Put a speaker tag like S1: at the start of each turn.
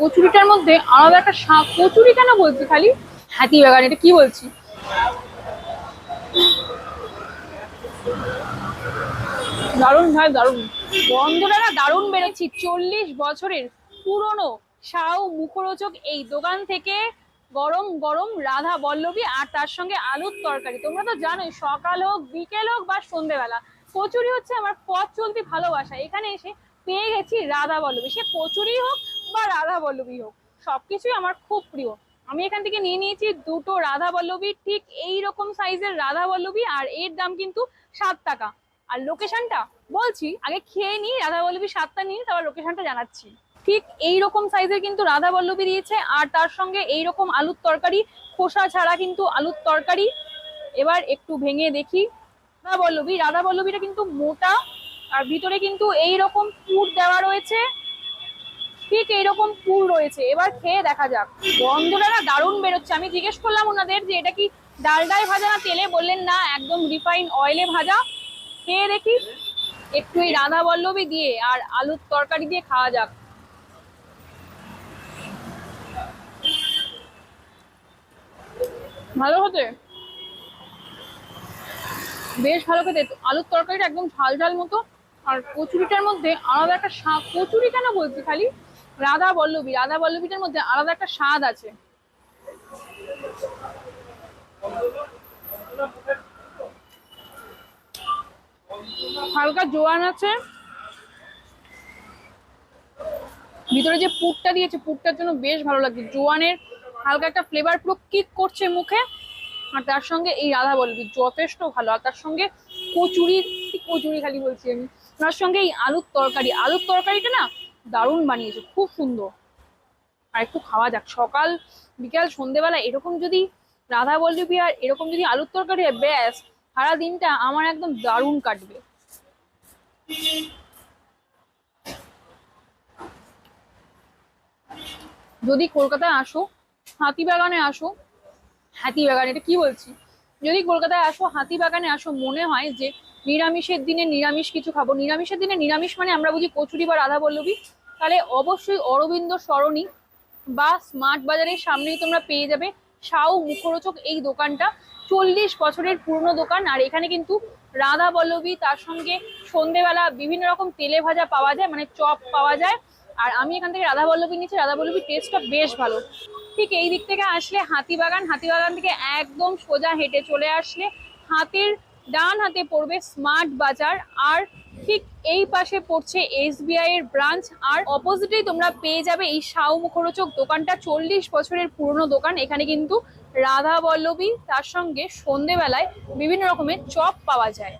S1: কচুরিটার মধ্যে আলাদা একটা কচুরি কেন বলছি খালি? হাতি বাগান, এটা কি বলছি? দারুণ ভাই, দারুণ। না দারুণ বেড়েছি চল্লিশ বছরের পুরনো সাউ মুখরোচক এই দোকান থেকে গরম গরম রাধা বল্লভী আর তার সঙ্গে আলুর তরকারি। তোমরা তো জানোই, সকাল হোক, বিকেল হোক বা সন্ধেবেলা, কচুরি হচ্ছে আমার পথ চলতি ভালোবাসা। এখানে এসে পেয়ে গেছি রাধা বল্লভী। সে কচুরি হোক বা রাধা বল্লভী হোক, সবকিছুই আমার খুব প্রিয়। আমি এখান থেকে নিয়ে নিয়েছি দুটো রাধা বল্লভী ঠিক এই রকম সাইজের রাধা বল্লভী আর এর দাম কিন্তু সাত টাকা। আর লোকেশনটা বলছি, আগে খেয়ে নিই রাধা বল্লভী সাতটা নিয়ে তারপর লোকেশনটা জানাচ্ছি। ঠিক এই রকম সাইজের কিন্তু রাধা বল্লভী দিয়েছে, আর তার সঙ্গে এই রকম আলুর তরকারি, খোসা ছাড়া কিন্তু আলুর তরকারি। এবার একটু ভেঙে দেখি। রাধা বল্লভী রাধা বল্লভীটা কিন্তু মোটা, আর ভিতরে কিন্তু এই রকম পুর দেওয়া রয়েছে। ঠিক এইরকম ফুল রয়েছে। এবার খেয়ে দেখা যাক। গন্ধটা না দারুণ বেরোচ্ছে। আমি জিজ্ঞেস করলাম ওনাদের যে এটা কি ডালডায় ভাজা না তেলে? বললেন, না, একদম রিফাইন অয়েলে ভাজা। খেয়ে দেখি একটু এই রাধা বল্লভী দিয়ে আর আলুর তরকারি দিয়ে খাওয়া যাক। ভালো হতে বেশ ভালো খেতে। আলুর তরকারিটা একদম ঝাল ঝাল মতো। আর কচুরিটার মধ্যে আলাদা একটা কচুরি কেন বলছি খালি? রাধা বল্লভী রাধা বল্লভীটার মধ্যে আলাদা একটা স্বাদ আছে। হালকা জোয়ান আছে। ভিতরে যে পুরটা দিয়েছে, পুরটার জন্য বেশ ভালো লাগছে। জোয়ানের হালকা একটা ফ্লেভার পুরো কিক করছে মুখে। আর তার সঙ্গে এই রাধা বলবি যথেষ্ট ভালো। আর তার সঙ্গে কচুরি কচুরি খালি বলছি আমি? তার সঙ্গে এই আলুর তরকারি। আলুর তরকারিটা না দারুণ বানিয়েছে, খুব সুন্দর। আর একটু খাওয়া যাক, সকাল, বিকাল, সন্ধেবেলা এরকম যদি রাধা বল্লভী আর এরকম যদি আলুর তরকারি ব্যাস, সারা দিনটা আমার একদম দারুণ কাটবে। যদি কলকাতায় আসো, হাতিবাগানে আসো, হাতিবাগান, এটা কি বলছি? যদি কলকাতায় আসো, হাতিবাগানে আসো, মনে হয় যে নিরামিষের দিনে নিরামিষ কিছু খাব। নিরামিষের দিনে নিরামিষ মানে আমরা বুঝি কচুরি বা রাধা বল্লভী। তাহলে অবশ্যই অরবিন্দ সরণি বা স্মার্ট বাজারের সামনেই তোমরা পেয়ে যাবে সাউ মুখরোচক এই দোকানটা। চল্লিশ বছরের পুরনো দোকান আর এখানে কিন্তু রাধা বল্লভী, তার সঙ্গে সন্ধেবেলা বিভিন্ন রকম তেলে ভাজা পাওয়া যায় মানে চপ পাওয়া যায়। আর আমি এখান থেকে রাধা বল্লভী নিচ্ছি রাধা বল্লভীর টেস্টটা বেশ ভালো। ঠিক এই দিক থেকে আসলে হাতিবাগান হাতিবাগান থেকে একদম সোজা হেঁটে চলে আসলে হাতের ডান হাতে পড়বে স্মার্ট বাজার আর ঠিক এই পাশে পড়ছে এসবিআই এর ব্রাঞ্চ আর অপোজিটেই তোমরা পেয়ে যাবে এই সাউ মুখরোচক দোকানটা। চল্লিশ বছরের পুরনো দোকান, এখানে কিন্তু রাধা বল্লভী, তার সঙ্গে সন্ধেবেলায় বিভিন্ন রকমের চপ পাওয়া যায়।